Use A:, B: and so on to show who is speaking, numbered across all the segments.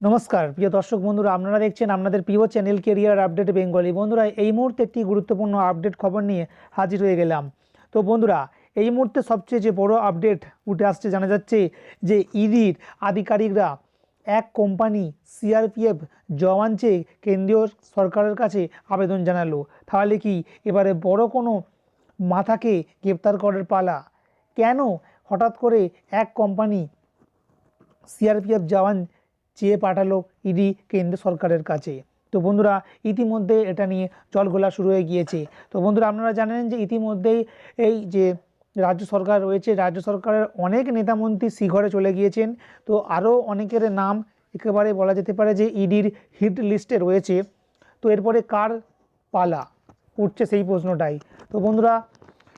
A: নমস্কার, প্রিয় দর্শক বন্ধুরা, আপনারা দেখছেন আপনাদের প্রিয় চ্যানেল কেরিয়ার আপডেট বেঙ্গলি বন্ধুরা, এই মুহূর্তে একটি গুরুত্বপূর্ণ আপডেট খবর নিয়ে হাজির হয়ে গেলাম। তো বন্ধুরা, এই মুহূর্তে সবচেয়ে যে বড় আপডেট উঠে আসছে, জানা যাচ্ছে যে ইডির আধিকারিকরা এক কোম্পানি সিআরপিএফ জওয়ান চেয়ে কেন্দ্রীয় সরকারের কাছে আবেদন জানালো। তাহলে কি এবারে বড় কোনো মাথাকে গ্রেপ্তার করার পালা? কেন হঠাৎ করে এক কোম্পানি সিআরপিএফ জওয়ান চেয়ে পাঠালো ইডি কেন্দ্র সরকারের কাছে। তো বন্ধুরা, ইতিমধ্যে এটা নিয়ে জল জলগোলা শুরু হয়ে গিয়েছে। তো বন্ধুরা, আপনারা জানেন যে ইতিমধ্যেই এই যে রাজ্য সরকার রয়েছে, রাজ্য সরকারের অনেক নেতামন্ত্রী শিঘরে চলে গিয়েছেন। তো আরও অনেকের নাম একেবারে বলা যেতে পারে যে ইডির হিট লিস্টে রয়েছে। তো এরপরে কার পালা? উঠছে সেই প্রশ্নটাই। তো বন্ধুরা,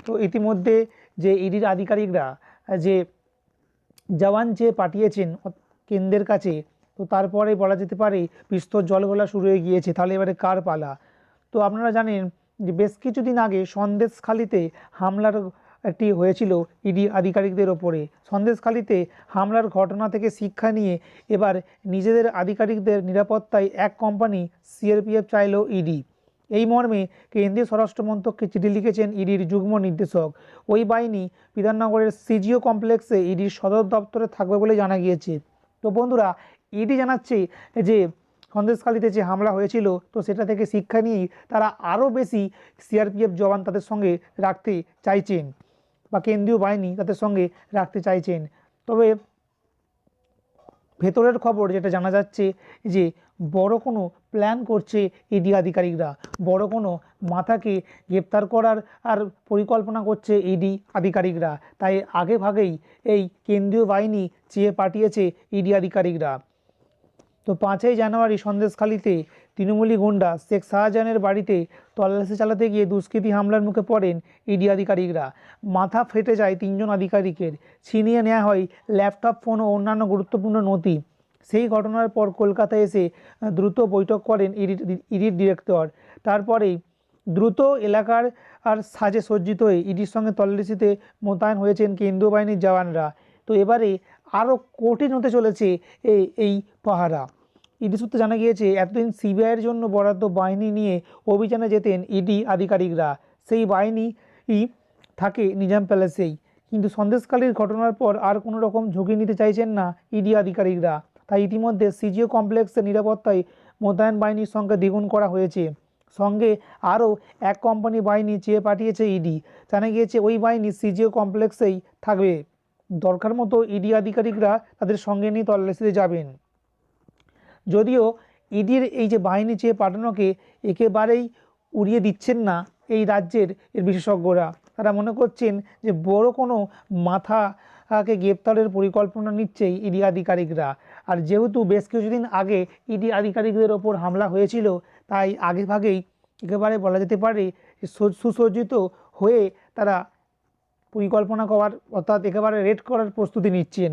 A: তো ইতিমধ্যে যে ইডির আধিকারিকরা, যে জওয়ান যে পাঠিয়েছেন কেন্দ্রের কাছে তো তারপরে বলা যেতে পারে বিস্তর জলগোলা শুরু হয়ে গিয়েছে, তাহলে এবারে কার পালা? তো আপনারা জানেন যে বেশ কিছুদিন আগে সন্দেশখালিতে হামলার একটি হয়েছিল ইডি আধিকারিকদের ওপরে। সন্দেশখালিতে হামলার ঘটনা থেকে শিক্ষা নিয়ে এবার নিজেদের আধিকারিকদের নিরাপত্তায় এক কোম্পানি সিআরপিএফ চাইল ইডি। এই মর্মে কেন্দ্রীয় স্বরাষ্ট্রমন্ত্রককে চিঠি লিখেছেন ইডির যুগ্ম নির্দেশক। ওই বাহিনী বিধাননগরের সিজিও কমপ্লেক্সে ইডির সদর দপ্তরে থাকবে বলে জানা গিয়েছে। তো বন্ধুরা ইডি জানাচ্ছে যে সন্দেশখালিতে যে হামলা হয়েছিল, তো সেটা থেকে শিক্ষা নিয়েই তারা আরও বেশি সিআরপিএফ জওয়ান তাদের সঙ্গে রাখতে চাইছেন বা কেন্দ্রীয় বাহিনী তাদের সঙ্গে রাখতে চাইছেন। তবে ভেতরের খবর যেটা জানা যাচ্ছে যে বড় কোনো প্ল্যান করছে ইডি আধিকারিকরা। বড় কোনো মাথাকে গ্রেপ্তার করার আর পরিকল্পনা করছে ইডি আধিকারিকরা। তাই আগে ভাগেই এই কেন্দ্রীয় বাহিনী চেয়ে পাঠিয়েছে ইডি আধিকারিকরা। তো পাঁচই জানুয়ারি সন্দেশখালিতে তৃণমূলী গুন্ডা শেখ শাহজাহানের বাড়িতে তল্লাশি চালাতে গিয়ে দুষ্কৃতী হামলার মুখে পড়েন ইডি আধিকারিকরা। মাথা ফেটে যায় তিনজন আধিকারিকের। ছিনিয়ে নেওয়া হয় ল্যাপটপ, ফোন ও অন্যান্য গুরুত্বপূর্ণ নথি। সেই ঘটনার পর কলকাতায় এসে দ্রুত বৈঠক করেন ইডির ইডির ডিরেক্টর। তারপরেই দ্রুত এলাকার আর সাজে সজ্জিত হয়ে ইডির সঙ্গে তল্লাশিতে মোতায়েন হয়েছেন কেন্দ্রীয় বাহিনীর জওয়ানরা। তো এবারে আরও কঠিন হতে চলেছে এই এই পাহারা। ইডি সূত্রে জানা গিয়েছে, এতদিন সিবিআইয়ের জন্য বরাদ্দ বাহিনী নিয়ে অভিযানে যেতেন ইডি আধিকারিকরা। সেই বাহিনী থাকে নিজাম প্যালেসেই। কিন্তু সন্দেশকালীর ঘটনার পর আর কোনো রকম ঝুঁকি নিতে চাইছেন না ইডি আধিকারিকরা। তাই ইতিমধ্যে সিজিও কমপ্লেক্সের নিরাপত্তায় মোতায়েন বাহিনীর সংখ্যা দ্বিগুণ করা হয়েছে। সঙ্গে আরও এক কোম্পানি বাহিনী চেয়ে পাঠিয়েছে ইডি। জানা গিয়েছে, ওই বাহিনী সিজিও কমপ্লেক্সেই থাকবে। দরকার মতো ইডি আধিকারিকরা তাদের সঙ্গে নিয়ে তল্লাশিতে যাবেন। যদিও ইডির এই যে বাহিনী চেয়ে পাঠানোকে একেবারেই উড়িয়ে দিচ্ছেন না এই রাজ্যের এর বিশেষজ্ঞরা, তারা মনে করছেন যে বড় কোনো মাথাকে গ্রেপ্তারের পরিকল্পনা নিচ্ছেই ইডি আধিকারিকরা। আর যেহেতু বেশ কিছুদিন আগে ইডি আধিকারিকদের ওপর হামলা হয়েছিল, তাই আগেভাগেই একেবারে বলা যেতে পারে সুসজ্জিত হয়ে তারা পরিকল্পনা করার অর্থাৎ একেবারে রেড করার প্রস্তুতি নিচ্ছেন।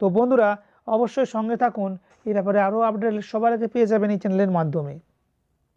A: তো বন্ধুরা, অবশ্যই সঙ্গে থাকুন এই ব্যাপারে আরও আপডেট সবার আগে পেয়ে যাবেন এই চ্যানেলের মাধ্যমে।